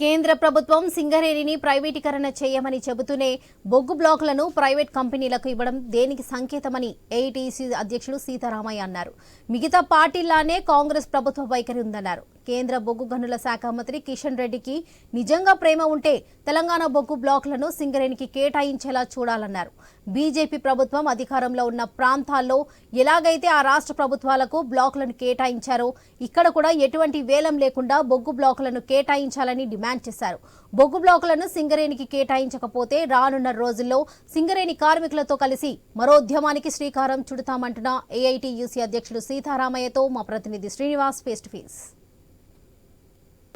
కేంద్ర ప్రభుత్వం సింగరేణిని ప్రైవేటీకరణ చేయమని చెబుతూనే బొగ్గు బ్లాకులను ప్రైవేట్ కంపెనీలకు ఇవ్వడం దేనికి సంకేతమని ఏఐటీసీ అధ్యక్షుడు సీతారామయ్య అన్నారు. మిగతా పార్టీలానే కాంగ్రెస్ ప్రభుత్వ వైఖరి ఉందన్నారు. కేంద్ర బొగ్గు గనుల శాఖ మంత్రి కిషన్ రెడ్డికి నిజంగా ప్రేమ ఉంటే తెలంగాణ బొగ్గు బ్లాకులను సింగరేణికి కేటాయించేలా చూడాలన్నారు. బీజేపీ ప్రభుత్వం అధికారంలో ఉన్న ప్రాంతాల్లో ఎలాగైతే ఆ రాష్ట్ర ప్రభుత్వాలకు బ్లాకులను కేటాయించారో ఇక్కడ కూడా ఎటువంటి వేలం లేకుండా బొగ్గు బ్లాకులను కేటాయించాలని డిమాండ్ చేశారు. బొగ్గు బ్లాకులను సింగరేణికి కేటాయించకపోతే రానున్న రోజుల్లో సింగరేణి కార్మికులతో కలిసి మరో ఉద్యమానికి శ్రీకారం చుడతామంటున్న ఏఐటీయూసీ అధ్యక్షుడు సీతారామయ్యతో మా ప్రతినిధి శ్రీనివాస్ ఫేస్ టు ఫేస్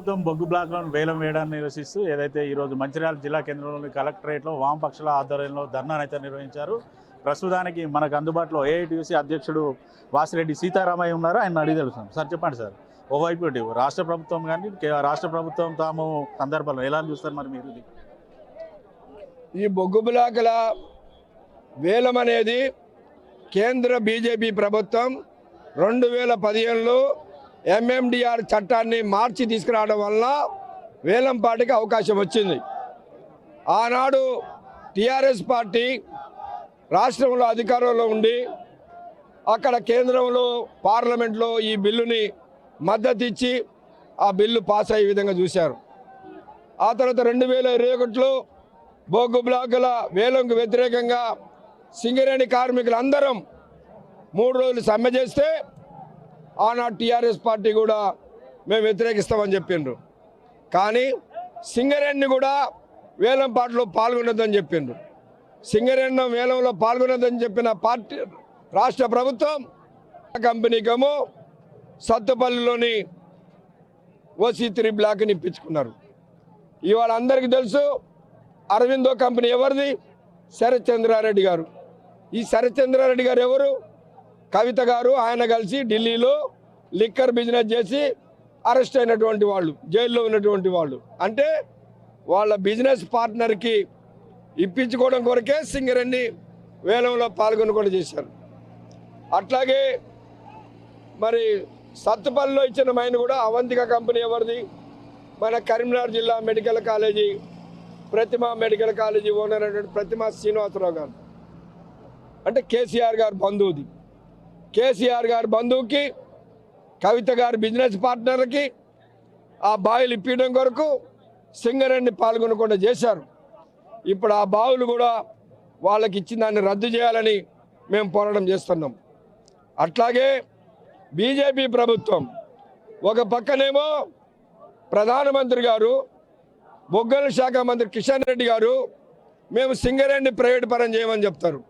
ప్రభుత్వం బొగ్గు బ్లాక్లను వేలం వేయడాన్ని నిరసిస్తూ ఏదైతే ఈరోజు మంచిర్యాల జిల్లా కేంద్రంలోని కలెక్టరేట్లో వామపక్షాల ఆధ్వర్యంలో ధర్నానైతే నిర్వహించారు. ప్రస్తుతానికి మనకు అందుబాటులో ఏఐటీయూసీ అధ్యక్షుడు వాసిరెడ్డి సీతారామయ్య ఉన్నారు. ఆయన అడిగి తెలుస్తాం సార్ చెప్పండి సార్. ఓవైపు రాష్ట్ర ప్రభుత్వం కానీ కే- రాష్ట్ర ప్రభుత్వం తాము సందర్భంలో ఎలా చూస్తారు మరి మీరు? ఈ బొగ్గు బ్లాకుల వేలం అనేది కేంద్ర బీజేపీ ప్రభుత్వం రెండు వేల పదిహేనులో ఎంఎండిఆర్ చట్టాన్ని మార్చి తీసుకురావడం వల్ల వేలంపాటికి అవకాశం వచ్చింది. ఆనాడు టిఆర్ఎస్ పార్టీ రాష్ట్రంలో అధికారంలో ఉండి అక్కడ కేంద్రంలో పార్లమెంట్లో ఈ బిల్లుని మద్దతు ఇచ్చి ఆ బిల్లు పాస్ అయ్యే విధంగా చూశారు. ఆ తర్వాత రెండు వేల ఇరవై ఒకటిలో బొగ్గు బ్లాకుల వేలంకు వ్యతిరేకంగా సింగరేణి కార్మికులందరం మూడు రోజులు సమ్మె చేస్తే ఆనాడు టీఆర్ఎస్ పార్టీ కూడా మేము వ్యతిరేకిస్తామని చెప్పిండ్రు. కానీ సింగరేణిని కూడా వేలం పాటలో పాల్గొనొద్దని చెప్పిండ్రు. సింగరేణి వేలంలో పాల్గొనొద్దని చెప్పిన పార్టీ రాష్ట్ర ప్రభుత్వం ఆ కంపెనీకేమో సత్తుపల్లిలోని ఓసీ త్రీ బ్లాక్ని ఇప్పించుకున్నారు. ఇవాళ అందరికీ తెలుసు అరవిందో కంపెనీ ఎవరిది? శరత్ చంద్రారెడ్డి గారు. ఈ శరత్ చంద్రారెడ్డి గారు ఎవరు? కవిత గారు ఆయన కలిసి ఢిల్లీలో లిక్కర్ బిజినెస్ చేసి అరెస్ట్ అయినటువంటి వాళ్ళు జైల్లో ఉన్నటువంటి వాళ్ళు. అంటే వాళ్ళ బిజినెస్ పార్ట్నర్కి ఇప్పించుకోవడం కొరకే సింగరెడ్డి వేలంలో పాల్గొని కూడా చేశారు. అట్లాగే మరి సత్తుపల్లిలో ఇచ్చిన మైన్ కూడా అవంతిక కంపెనీ ఎవరిది? మన కరీంనగర్ జిల్లా medical college Pratima medical college owner అయినటువంటి ప్రతిమ శ్రీనివాసరావు గారు. అంటే కేసీఆర్ గారు బంధువుది. కేసీఆర్ గారి బంధువుకి కవిత గారి బిజినెస్ పార్ట్నర్కి ఆ బావిలు ఇప్పించడం కొరకు సింగరేణిని పాల్గొనకుండా చేశారు. ఇప్పుడు ఆ బావులు కూడా వాళ్ళకి ఇచ్చిన దాన్ని రద్దు చేయాలని మేము పోరాటం చేస్తున్నాం. అట్లాగే బీజేపీ ప్రభుత్వం ఒక పక్కనేమో ప్రధానమంత్రి గారు బొగ్గల శాఖ మంత్రి కిషన్ రెడ్డి గారు మేము సింగరేణి ప్రైవేట్ పరం చేయమని చెప్తారు.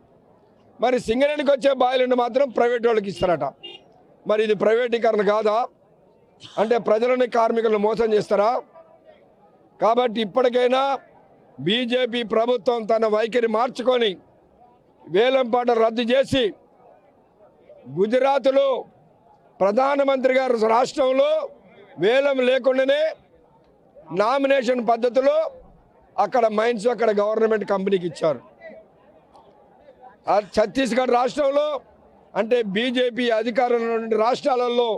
మరి సింగరేణికి వచ్చే బాయిలను మాత్రం ప్రైవేట్ వాళ్ళకి ఇస్తారట. మరి ఇది ప్రైవేటీకరణ కాదా? అంటే ప్రజలని కార్మికులను మోసం చేస్తారా? కాబట్టి ఇప్పటికైనా బీజేపీ ప్రభుత్వం తన వైఖరి మార్చుకొని వేలంపాట రద్దు చేసి గుజరాత్లో ప్రధానమంత్రి గారు రాష్ట్రంలో వేలం లేకుండానే నామినేషన్ పద్ధతిలో అక్కడ మైన్స్ అక్కడ గవర్నమెంట్ కంపెనీకి ఇచ్చారు. ఛత్తీస్గఢ్ రాష్ట్రంలో అంటే బీజేపీ అధికారంలో నుండి రాష్ట్రాలలో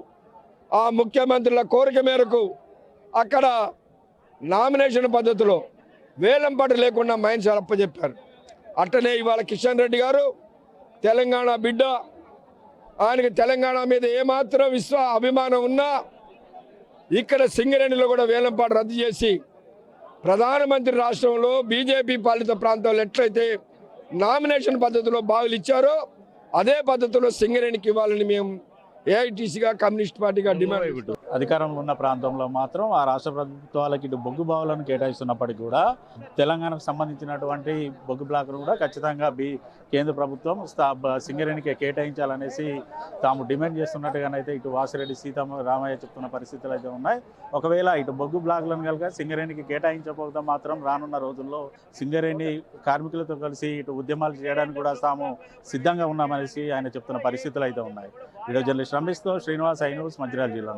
ఆ ముఖ్యమంత్రుల కోరిక మేరకు అక్కడ నామినేషన్ పద్ధతిలో వేలంపాట లేకుండా మైన్స్ అప్పచెప్పారు. అట్టనే ఇవాళ కిషన్ రెడ్డి గారు తెలంగాణ బిడ్డ. ఆయనకి తెలంగాణ మీద ఏమాత్రం విశ్వ అభిమానం ఉన్నా ఇక్కడ సింగరేణిలో కూడా వేలంపాట రద్దు చేసి ప్రధానమంత్రి రాష్ట్రంలో బీజేపీ పాలిత ప్రాంతాలు ఎట్లయితే నామినేషన్ పద్ధతిలో బావులు ఇచ్చారో అదే పద్ధతిలో సింగరేణికి ఇవ్వాలని మేము ఏఐటీసీగా కమ్యూనిస్ట్ పార్టీగా డిమాండ్ అధికారంలో ఉన్న ప్రాంతంలో మాత్రం ఆ రాష్ట్ర ప్రభుత్వాలకి ఇటు బొగ్గు బావులను కేటాయిస్తున్నప్పటికీ కూడా తెలంగాణకు సంబంధించినటువంటి బొగ్గు బ్లాక్ను కూడా ఖచ్చితంగా బి కేంద్ర ప్రభుత్వం స్థా- సింగరేణికి కేటాయించాలనేసి తాము డిమాండ్ చేస్తున్నట్టుగానైతే ఇటు వాసిరెడ్డి సీతమ్మ రామయ్య చెప్తున్న పరిస్థితులు అయితే ఉన్నాయి. ఒకవేళ ఇటు బొగ్గు బ్లాక్లను కనుక సింగరేణికి కేటాయించకపోతే మాత్రం రానున్న రోజుల్లో సింగరేణి కార్మికులతో కలిసి ఇటు ఉద్యమాలు చేయడానికి కూడా తాము సిద్ధంగా ఉన్నామనేసి ఆయన చెప్తున్న పరిస్థితులు అయితే ఉన్నాయి. వీడియో జర్నలిస్ట్ రమేష్తో శ్రీనివాస్ ఐ న్యూస్ మంచిర్యాల జిల్లా